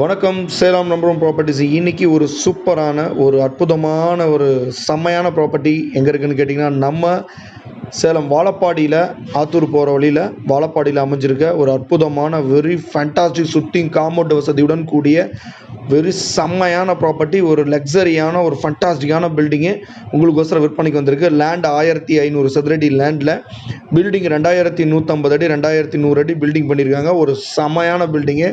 வணக்கம். சேலம் நம்பரும் ப்ராப்பர்ட்டிஸ் இன்னைக்கு ஒரு சூப்பரான ஒரு அற்புதமான ஒரு செம்மையான ப்ராப்பர்ட்டி எங்கே இருக்குன்னு கேட்டிங்கன்னா நம்ம சேலம் வாழப்பாடியில் ஆத்தூர் போகிற வழியில் வாழப்பாடியில் அமைஞ்சிருக்க ஒரு அற்புதமான வெரி ஃபேண்டாஸ்டிக் சுட்டிங் காம்பவுண்ட் வசதியுடன் கூடிய வெரி செம்மையான ப்ராப்பர்ட்டி ஒரு லக்ஸரியான ஒரு ஃபண்டாஸ்டிக்கான பில்டிங்கு உங்களுக்கோசரம் விற்பனைக்கு வந்திருக்கு. லேண்ட் ஆயிரத்தி ஐநூறு சதுரடி லேண்டில் பில்டிங் ரெண்டாயிரத்தி நூற்றம்பது அடி ரெண்டாயிரத்தி நூறு அடி பில்டிங் பண்ணியிருக்காங்க ஒரு செமையான building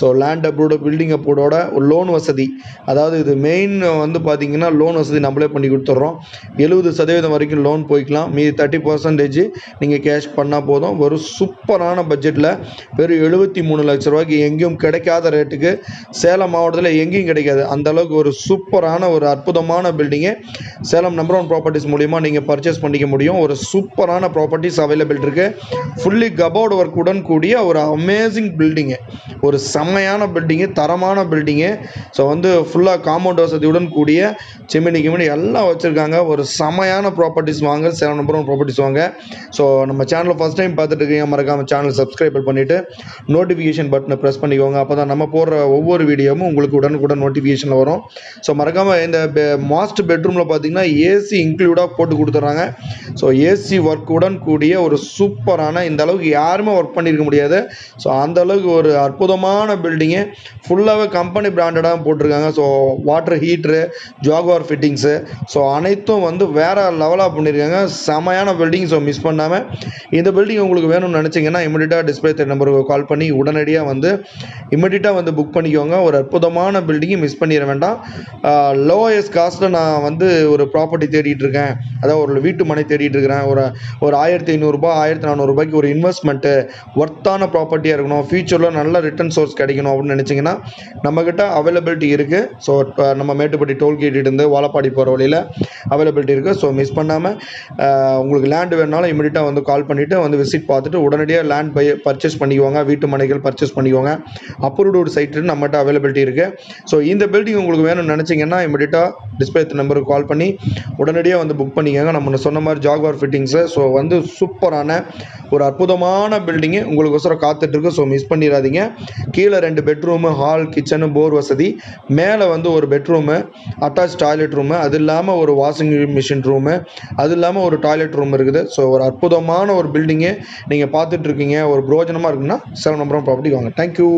so land approved building அப்ரூவோட ஒரு லோன் வசதி. அதாவது இது மெயின் வந்து பார்த்தீங்கன்னா லோன் வசதி நம்மளே பண்ணி கொடுத்துட்றோம் எழுபது சதவீதம் வரைக்கும் லோன் போய்க்கலாம். மீதி தேர்ட்டி பர்சன்டேஜ் நீங்கள் கேஷ் பண்ணால் போதும். ஒரு சூப்பரான பட்ஜெட்டில் வெறும் எழுபத்தி மூணு லட்ச ரூபாய்க்கு எங்கேயும் கிடைக்காத ரேட்டுக்கு சேலம் மாவட்டத்தில் எங்கேயும் கிடைக்காது. அந்தளவுக்கு ஒரு சூப்பரான ஒரு அற்புதமான building Salem number one properties மூலிமா நீங்கள் பர்ச்சேஸ் பண்ணிக்க முடியும். ஒரு சூப்பரான ப்ராப்பர்ட்டிஸ் அவைலபிள் இருக்குது ஃபுல்லி கபோர்டு ஒர்க் உடன் கூடிய ஒரு அமேசிங் பில்டிங்கு ஒரு செம்மையான பில்டிங்கு தரமான பில்டிங்கு ஸோ வந்து ஃபுல்லாக காம்பவுண்ட் வசதியுடன் கூடிய சிமினி கிமினி எல்லாம் வச்சுருக்காங்க. ஒரு செம்மையான ப்ராப்பர்ட்டிஸ் வாங்க. சேலம் நம்பர் ஒன் ப்ராப்பர்ட்டிஸ் வாங்க. ஸோ நம்ம சேனலை ஃபஸ்ட் டைம் பார்த்துட்டு இருக்கீங்க மறக்காமல் சேனல் சப்ஸ்கிரைப் பண்ணிவிட்டு நோட்டிஃபிகேஷன் பட்டனை ப்ரெஸ் பண்ணிக்கோங்க. அப்போ தான் நம்ம போடுற ஒவ்வொரு வீடியோவும் உங்களுக்கு உடனுக்குடன் நோட்டிஃபிகேஷனில் வரும். ஸோ மறக்காமல் இந்த மாஸ்டர் பெட்ரூமில் பார்த்தீங்கன்னா ஏசி இன்க்ளூடாக போட்டு கொடுத்துட்றாங்க. ஸோ ஏசி ஒர்க்குடன் கூடிய ஒரு சூப்பரான இந்த அளவுக்கு யாருமே ஒர்க் பண்ணியிருக்க முடியாது. ஸோ அந்த அளவுக்கு ஒரு அற்புதமான பில்டிங்கு ஃபுல்லாகவே கம்பெனி பிராண்டடாக போட்டிருக்காங்க. So water heater Jaquar fittings so அனைத்தும் வந்து வேறு லெவலாக பண்ணியிருக்காங்க செம பில்டிங் ஸோ மிஸ் பண்ணாமல் இந்த பில்டிங் உங்களுக்கு வேணும்னு நினச்சிங்கன்னா இமிடியட்டாக டிஸ்பிளே நம்பருக்கு கால் பண்ணி உடனடியாக வந்து இமிடியட்டாக வந்து புக் பண்ணிக்கோங்க. ஒரு அற்புதமான பில்டிங்கை மிஸ் பண்ணிட வேண்டாம். லோயஸ்ட் காஸ்ட்டில் நான் வந்து ஒரு ப்ராப்பர்ட்டி தேடிட்டு இருக்கேன். அதாவது ஒரு வீட்டு மனை தேடிட்டு இருக்கிறேன். ஒரு ஒரு ஆயிரத்தி ஐநூறுரூபா ஆயிரத்தி நானூறுரூபாய்க்கு ஒரு இன்வெஸ்ட்மெண்ட்டு ஒர்த்தான ப்ராப்பர்ட்டியாக இருக்கணும். ஃபியூச்சரில் நல்ல ரிட்டர்ன் சோர்ஸ் கிடைக்கணும் அப்படின்னு நினச்சிங்கன்னா நம்மக்கிட்ட அவைலபிலிட்டி இருக்குது ஸோ நம்ம மேட்டுப்பட்டி டோல்கேட் இருந்து வாழப்பாடி போகிற வழியில் அவைலபிலிட்டி இருக்குது ஸோ மிஸ் பண்ணாமல் உங்களுக்கு லேண்ட் வேணுனாலும் இமீடியட்டாக வந்து கால் பண்ணிவிட்டு வந்து விசிட் பார்த்துட்டு உடனடியாக லேண்ட் பை பர்ச்சேஸ் பண்ணிக்குவாங்க. வீட்டு மனைகள் பர்ச்சேஸ் பண்ணிக்குவாங்க. அப்ரூவ்டு சைட்டு நம்மகிட்ட அவைலபிலிட்டி இருக்குது ஸோ இந்த பில்டிங் உங்களுக்கு வேணும்னு நினச்சிங்கன்னா இமீடியட்டாக டிஸ்பிளே நம்பருக்கு கால் பண்ணி உடனடியாக வந்து புக் பண்ணிக்கோங்க. நம்ம சொன்ன மாதிரி ஜாகுவார் ஃபிட்டிங்ஸு ஸோ வந்து சூப்பரான ஒரு அற்புதமான பில்டிங்கு உங்களுக்கோசரம் காத்துட்ருக்கு. ஸோ மிஸ் பண்ணிடாதீங்க கீழே ரெண்டு பெட்ரூமு ஹால் கிச்சனு போர் வசதி. மேலே வந்து ஒரு பெட்ரூமு அட்டாச் டாய்லெட் ரூமு அது இல்லாமல் ஒரு வாஷிங் மிஷின் ரூமு அது இல்லாமல் ஒரு டாய்லெட் ரூம் இருக்குது. ஸோ ஒரு அற்புதமான ஒரு பில்டிங்கு நீங்கள் பார்த்துட்ருக்கீங்க ஒரு பிரோஜனமாக இருக்குன்னா செவன் நம்பர் ப்ராப்பர்ட்டிக்கு வாங்க. தேங்க்யூ